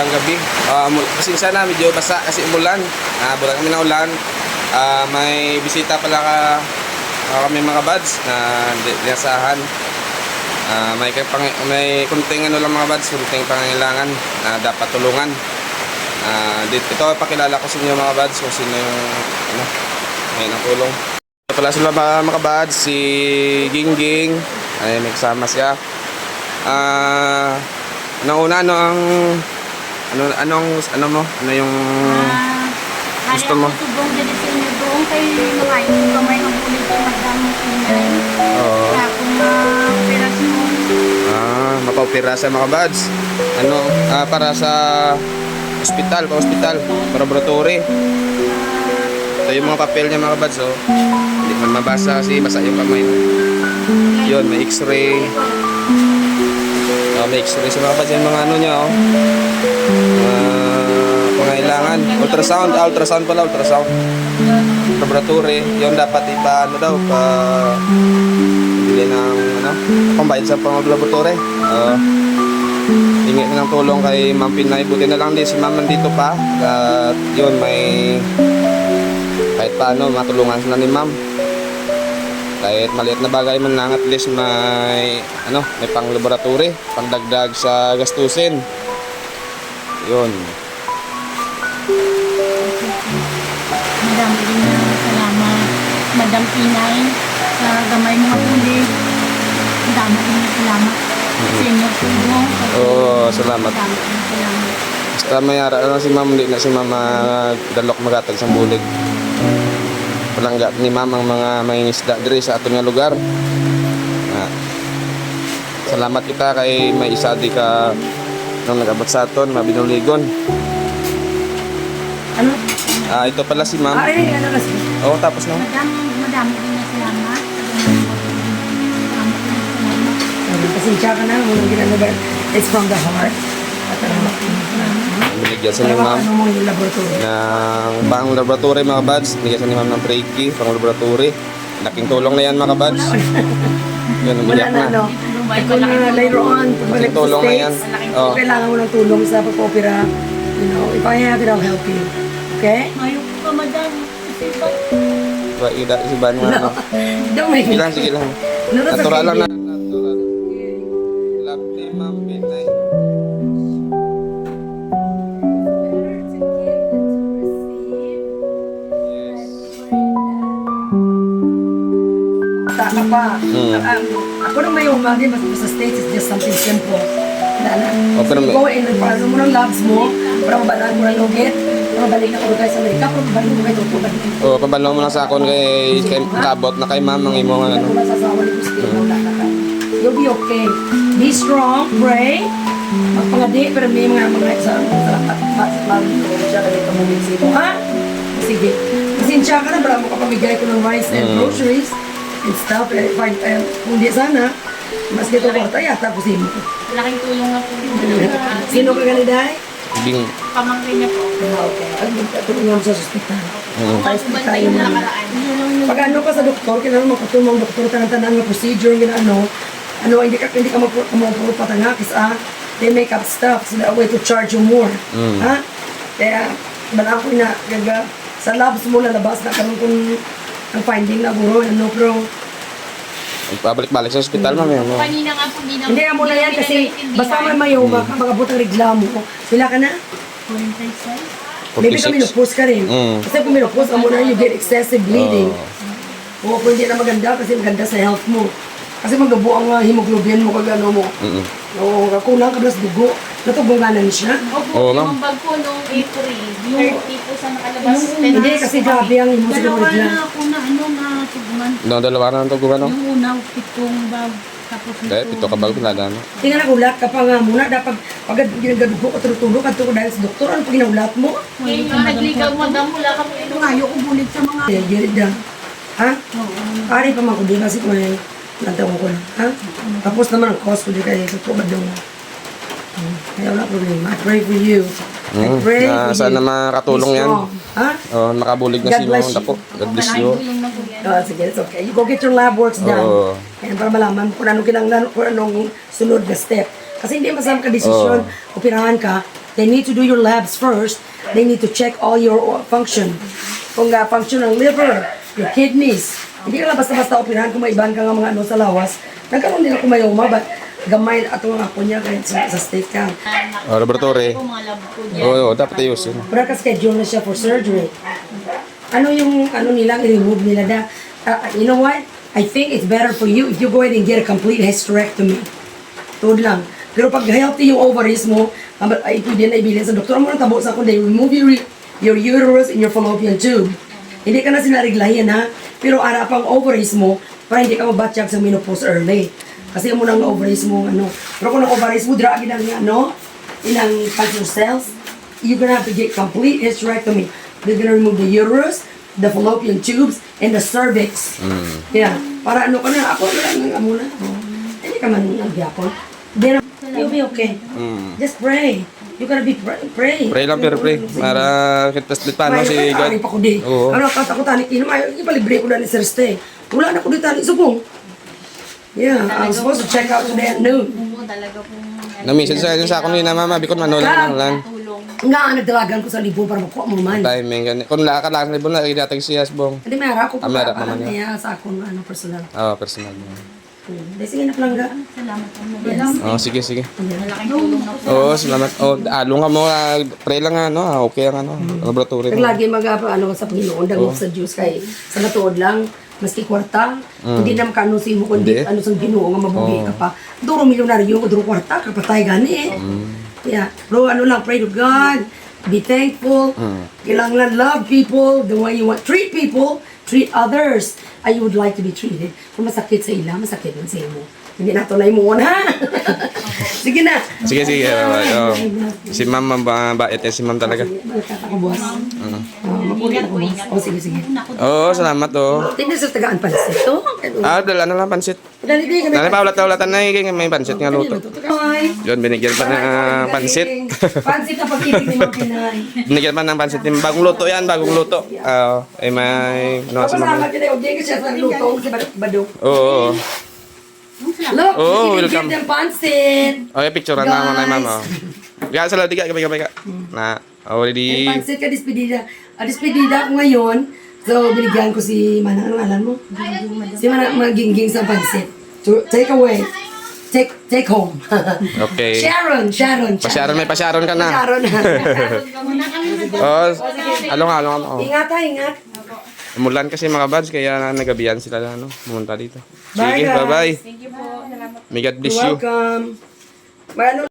magandang gabi. Uh, kasi sana medyo basa kasi umulan. Uh, bulan kami ng ulan. Ah, may bisita pala ka, ah, kami mga buds na di- dinasahan. Ah, may pang, may kunting ano lang mga buds, kunting pangangailangan na dapat tulungan. Ah, dito ito pakilala ko sa inyo mga buds kung sino yung ano, may ng tulong. Ito pala sila mga, mga buds, si Gingging. Ay, may kasama siya. Ah, Nung una, ano ang... Ano, anong, ano mo? Ano yung... Ah, Gusto mo? subong dito sa inyo doon kay mga yung kamay ng bulit ko magdamong inay. Oo. Kaya kung uh, operasyon, Ah, mapaupira sa mga buds. Ano, ah, para sa ospital, pa ospital, laboratory. Ito yung mga papel niya mga buds, oh. Hindi man mabasa kasi basa yung kamay. Yun, may x-ray. Oh, may x-ray sa mga buds. Yung mga ano niya, oh. Ah, pangailangan. Ultrasound, ah, ultrasound pala, ultrasound. Laboratory. Yung dapat ipa, ano daw, pa bili ng ano, pambayad sa pang-laboratory. Uh, hingi na ng tulong kay Ma'am Pinay. Buti na lang din si Ma'am nandito pa. At yun, may kahit paano matulungan sila ni Ma'am. Kahit maliit na bagay man lang at least may ano, may pang-laboratory, pangdagdag sa gastusin. Yun. madami din na salamat. Madam Pinay, sa gamay mga bulit. Ang dami din na salamat. Sa inyo subong. Oo, salamat. Madami na salamat. Basta mayara na si Ma'am, hindi na si Ma'am ah, dalok magatag sa bulig. Palangga ni Ma'am ang mga mangingisda diri sa aton nga lugar. Ah, salamat kita kay may isa di ka nung nag-abot sa aton, mabinuligon. Ano? Ah, ito pala si Ma'am. Ay, ano kasi? Oo, tapos na. Madam, madami din na salamat. Din na salamat. Pasensya ka na, unang ginano ba? It's from the heart. Ano, Binigyan sa ni Ma'am ano ng pang laboratory mga buds. Binigyan sa ni Ma'am ng Reiki, pang laboratory. Laking tulong na yan mga buds. Yan, Wala umiyak na, no? At kung na later on, pagbalik sa tulong na yan. States, Oo. kung kailangan mo ng tulong sa pag-opera, you know, if I have it, I'll help you. Okay? Ngayon ko ka, madam. Kasi ba? Diba, ida, si Ban ano. Don't make Sige me. lang, sige lang. No, that's Natural lang na. Ako nung may umagi, mas sa States, it's just something simple. Wala na. Oh, pero may- go in, paano mo ng labs mo, para mabalaan mo ng lugit, para mabalik na ko kayo sa Amerika, mabalik mo kayo ito, mo. Oh, pabalaw mo lang sa akon kay, kay kabot na kay Ma'am ang imo ano. Na. You'll be okay. Be strong, pray, magpangadi, pero may mga mga sa sa mag-mag siya ka dito mo ha? Sige. Pasensya ka na, para mo kapamigay ko ng rice and Mm. groceries and stuff. Eh, fine, eh, kung di sana, mas kito ko tayo, tapos mo. Malaking tulong na po. Sino ka ganiday? Bing. Pamangkin niya po. Ah, okay. Ang tulungan mo sa ospital. Mm. Tayo Bantay tayo na. nakaraan. Pag ano ka sa doktor, kailangan makatulong ang doktor tanan-tanan nga procedure ano, ano hindi ka hindi ka mapu- mapuro patangakis ah. They make up stuff so that way to charge you more. Mm. Ha? Kaya bala ko na gaga sa labs mo lalabas na karon kung ang finding na guro ano pero Pabalik-balik sa ospital, Ma'am. Oh. Kanina nga po, hindi na hindi mo na yan kasi basta may mayuma ka magabot ang reklamo sila ka na maybe ka 46. minupos ka rin Mm. kasi kung minupos amo na you get excessive bleeding Oh. O kung hindi na maganda kasi maganda sa health mo. Kasi magdubo ang uh, hemoglobin mo kag ano mo. Mm-mm. O kulang ka na sa dugo. Natugunganan siya. Opo, Oo, ma'am. yung bag po nung April, 30 po sa nakalabas. Hindi kasi grabe ang imo sa Dalawa bigla. na ako na ano na tugungan. No, dalawa na ang tugugan, no? Yung una, pitong bag. Tapos Dahil pito ka bago pinada, no? Tingnan ako ulat ka pa nga muna. Dapat pag ginagadugo ka tulog at ko dahil sa doktor. Ano pag ginaulat mo? Okay, yung nagligaw madam, wala kami ito. Ayaw ko bulit sa mga... Kaya girid na. Ha? Ari pa man ko din kasi kung may nantawa ko lang. Ha? Tapos naman ang cost ko din kaya sa tubad daw mo. Hmm, Kaya wala problema. I pray for you. I Mm. pray Na for sana you. makatulong Be yan. strong. Ha? Oh, nakabulig na God si bless Ma'am you. God bless you. Oh, sige, it's okay. You go get your lab works done. Oo. Kaya para malaman kung anong kinanglan, kung anong sunod na step. Kasi hindi masama ka desisyon, operahan ka, they need to do your labs first. They need to check all your o- function. Kung nga function ng liver, your kidneys. Hindi ka lang basta-basta operahan kung may iban ka nga mga ano sa lawas. Nagkaroon din ako mayoma, but gamay ato nga ako niya kahit sa, sa state ka. Oh, laboratory. Kung mga lab ko dyan. Oo, oh, dapat ayusin. Pero ka-schedule na siya for surgery. Ano yung ano nilang i-remove nila na, uh, you know what? I think it's better for you if you go ahead and get a complete hysterectomy. Tuod lang. Pero pag healthy yung ovaries mo, ay pwede na ibilin sa doktor mo ng tabo sa kundi, remove your, your uterus and your fallopian tube. Hindi ka na sinariglahin ha, pero ara pang ovaries mo para hindi ka mabatsyag sa menopause early. Kasi mo nang ovaries mo, ano. Pero kung ang ovaries mo, dragi ng ano, inang cancer cells, you're gonna have to get complete hysterectomy. They're gonna remove the uterus, the fallopian tubes, and the cervix. Yeah. Para ano ka na, ako na lang ang muna. Hindi ka man nagyapon. Then, you'll be okay. Mm. Just pray. You gotta be pray. Pray, Pray lang, pero pray. Para kita split pa, no, si God. Ano, katakutan ni Kino, ay, ipalibre ko na ni Sir Ste. Wala na ko dito Subong. Yeah, I'm supposed to check out today at noon. Oo, talaga pong Na-message sa sa ako ni na mama, bikon man, wala lang lang. tulong. Nga, nagdalagan ko sa libon para makuha mo man. Timing, ganun. Kung wala ka lang, libon na, idatag siya, bong. Hindi, may hara ko Ah, pa para man kaya sa akong ano, personal. Oo, personal mo. Hindi, sige na palangga. Salamat po. Yes. Oo, sige, sige. Malaking tulong na po. Oo, salamat. Oh, ka mo, ah, pray lang ano, ah, okay ang ano, laboratory Kag mo. lagi mag ano sa Panginoon, dagok sa Diyos kay sa natuod lang maski kwarta, hindi na makano si mo kundi ano sa Ginoo nga mabuhi ka pa. Duro milyonaryo, duro kwarta ka patay gani eh. Yeah. Bro, ano lang pray to God. Be thankful. Kailangan love people the way you want. Treat people. Treat others. I would like to be treated. Kung masakit sa ila, masakit din sa imo. Hindi na ito na imo ha. Sige na. Sige, sige. Oh, Si ma'am, ma'am, bait eh, si ma'am talaga. Ako, boss. Oh, boss. Oh, sige, sige. Oo, salamat, oh. Tingnan sa tagaan pansit. Oh, Ah, dala na lang pansit. Dala pa, ulat-ulatan na, eh, may pansit nga luto. Yun, binigyan pa ng pansit. Pansit na pag-ibig ni mga Pinay. binigyan pa ng pansit. Bagong luto yan, bagong luto. Ah, ay may, ano, si ma'am. Kapasama ka na, sa luto sa badong. Oo, oo. Look, Oh, we can welcome. give them pansit. Okay, picture na ako na ma'am. oh. Gaya sa ladiga, gabay gabay ka. Na, already. May pansit ka, despedida. Ah, despedida ko ngayon. So, binigyan ko si Mana. Anong alam mo? Si Mana magingging sa pansit. To, take away. Take take home. Okay. Sharon, Sharon, Pasyaron, may pasyaron ka na. Sharon. Oh, along along along. Oh. ingat ha, ingat. Umulan kasi mga buds, kaya nagabihan sila na, ano, pumunta dito. Bye, Sige, guys. bye-bye. May God bless You're you. welcome. May ano